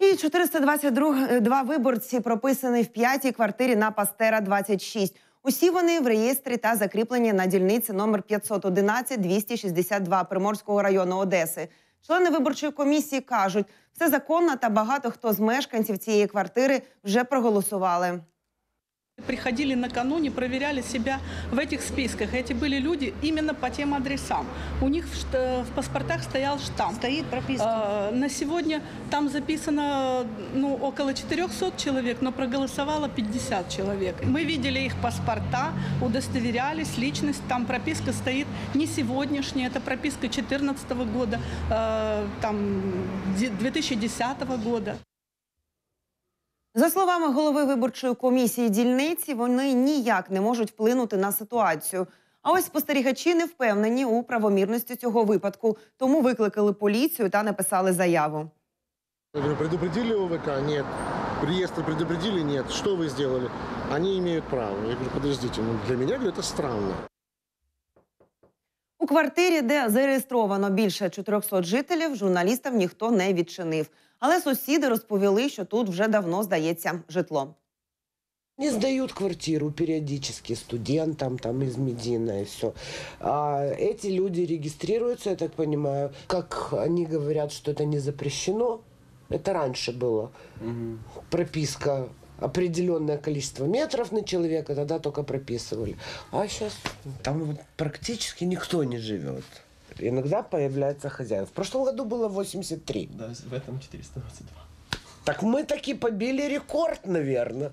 І 422 два виборці прописані в п'ятій квартирі на Пастера 26. Усі вони в реєстрі та закріплені на дільниці номер 511 262 Приморського району Одеси. Члени виборчої комісії кажуть, все законно та багато хто з мешканців цієї квартири вже проголосували. Приходили накануне, проверяли себя в этих списках. Эти были люди именно по тем адресам. У них в, шт- в паспортах стоял штамп. Стоит прописка. А, На сегодня там записано ну, около 400 человек, но проголосовало 50 человек. Мы видели их паспорта, удостоверялись, личность, там прописка стоит не сегодняшняя, это прописка 2014 года, э, там, де- 2010 года. За словами голови виборчої комісії дільниці, вони ніяк не можуть вплинути на ситуацію. А ось спостерігачі не впевнені у правомірності цього випадку, тому викликали поліцію та написали заяву. Предупредили ОВК? Нет. Реестр предупредили? Нет. Что вы сделали? Они имеют право. Я говорю, подождите, ну для говорю, это странно У квартирі, де зареєстровано більше 400 жителів, журналістам ніхто не відчинив. Але сусіди розповіли, що тут вже давно здається житло. Не сдают квартиру периодически студентам там из Медина и все. А эти люди регистрируются, я так понимаю, как они говорят, что это не запрещено. Это раньше было. Прописка определенное количество метров на человека, тогда только прописывали. А сейчас там вот практически никто не живет. Иногда появляется хозяин. В прошлом году было 83. Да, в этом 422. Так мы таки побили рекорд, наверное.